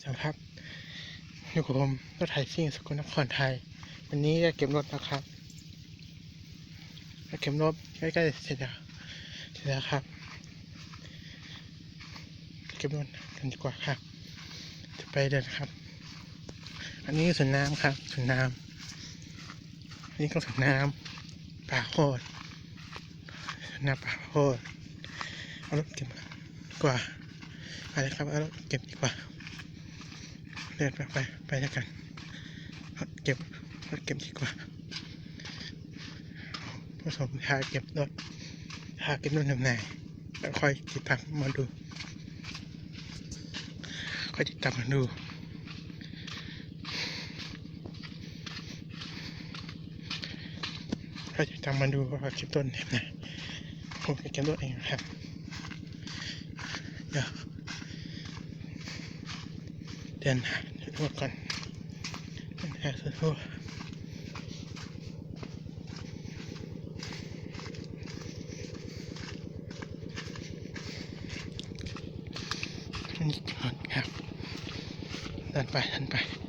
สวัสดีครับอยู่กับผมรถไถซิ่งสกลนครไทย วันนี้จะเก็บรถนะครับจะเก็บรถใกล้ๆเสร็จแล้วเสร็จแล้วครับ เก็บรถกันดีกว่าครับ จะไปเดินครับ อันนี้สวนน้ำครับสวนน้ำนนี้ก็สวนน้ำป่าโคตรสวนน้ำป่าโคตรเอารถเก็บดีกว่าไปเลยครับเอารถเก็บดีกว่า เดินไปไปไปด้วยกันเก็บรถเก็บดีกว่าผสมทาเก็บรถทาเก็บรถนำไหนแล้วค่อยติดตามมาดู ค่อยติดตามมาดูค่อยติดตามมาดูว่าเก็บต้นแบบไหนผมจะเก็บรถเองครับเดี๋ยว เดินหาดูก่อนเดินหาสุดทั่วนี่ก่อนครับเดินไปเดินไป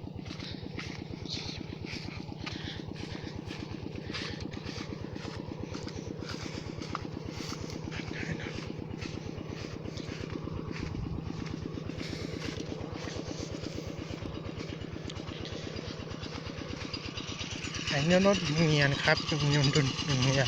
ไอ้เนื้อนดเงียนครับจุงยมดุนเงียน